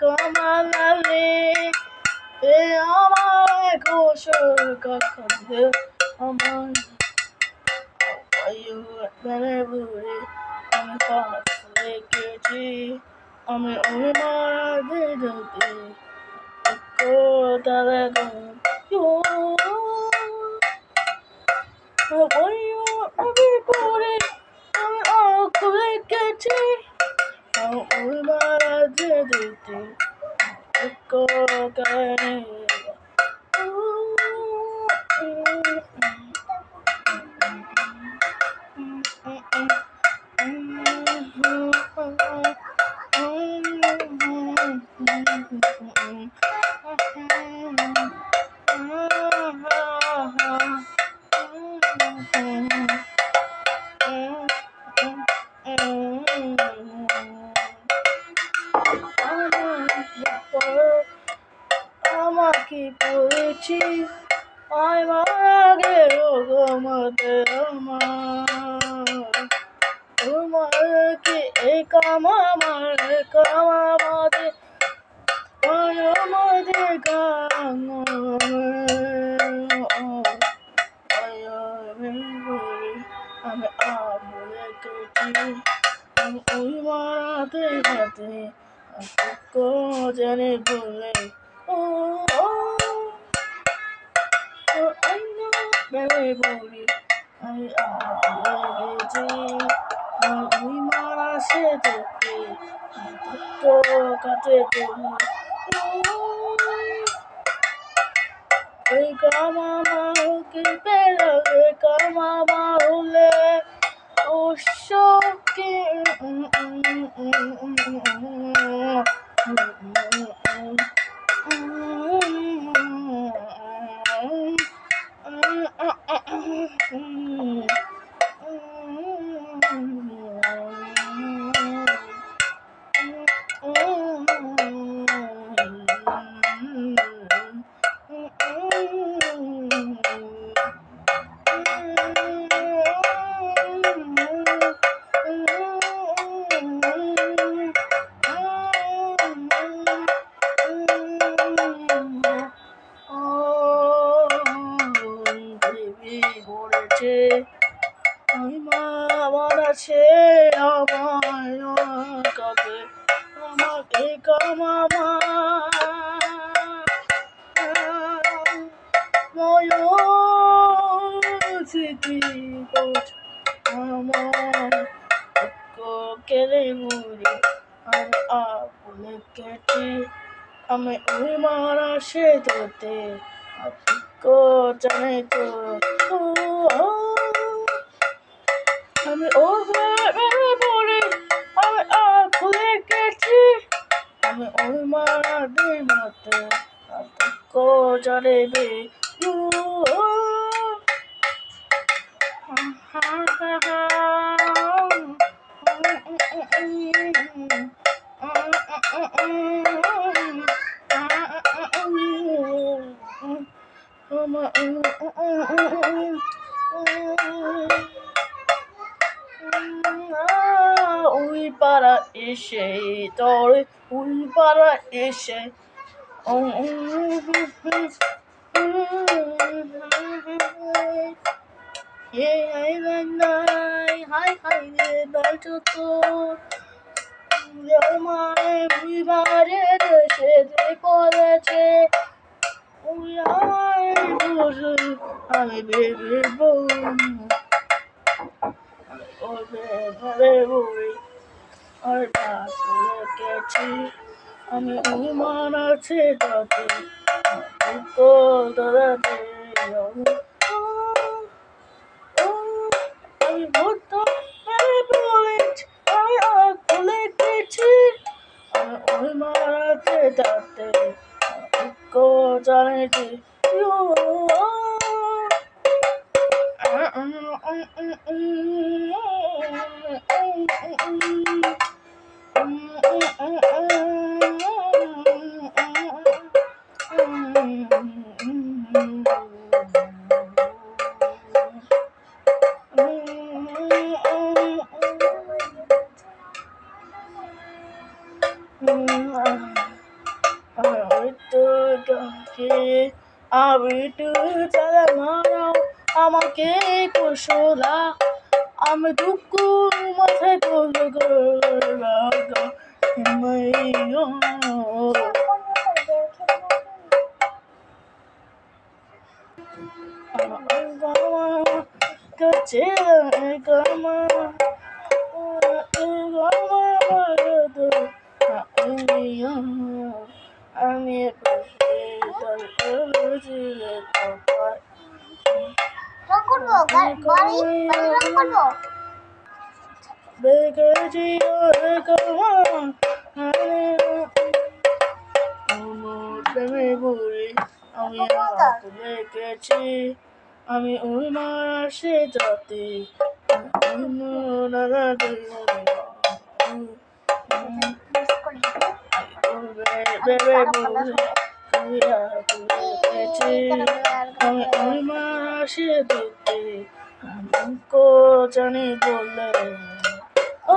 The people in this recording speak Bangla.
কমালালে এ আমার কোষর কাকালে আমার আমি ওই মারা দিদি কোথায় আমাকে আমার আগে ঘুমাতে আমার। তোমার কি এই কাম আমার? কাম আমাদের আমাদের গান আমি আমলে কেছি আমি ওই মারাতে হাতে জানে বলে ও বেলে বলি আমি গেছি আমি মারা সে দেখে কাটে তুমি ওই কামামাকে পেলে কামামা হলে ও শোকে বলেছে মা, আমার আছে, আমার কাছে। আমাকে কামামা ময় স্মৃতি আমার কেড়ে মুড়ি আমি আপনে কেটে, আমি ওই মারা সে তোতে কো জানে তো ও, ও, আমি ও বেড়ে পড়ে আমি খুলে গেছি আমি ওই মারা দে মতে কো জানে বে ইউ, ওই পাড়া এসে, তোর ওই পাড়া এসে হাই হাই রে বাইট মারে বিবারে দেশে পড়েছে ওই আমায় বসে আমি ভেবে বউ ঘরে বই আর ডাক গেছি আমি অভিমান আছে তাতে দুঃখ eternity. You are. Uh-uh, uh-uh, uh-uh. আমি তুই তারা মারাও আমাকে কুশলা। আমি দুঃখ মাথায় মাইয়া কাছে গামা। আমি দেখেছি আমি ওই যাতে মিস বলে আমি ওই মারা সে দেখতে আমাকে জানি বলে ও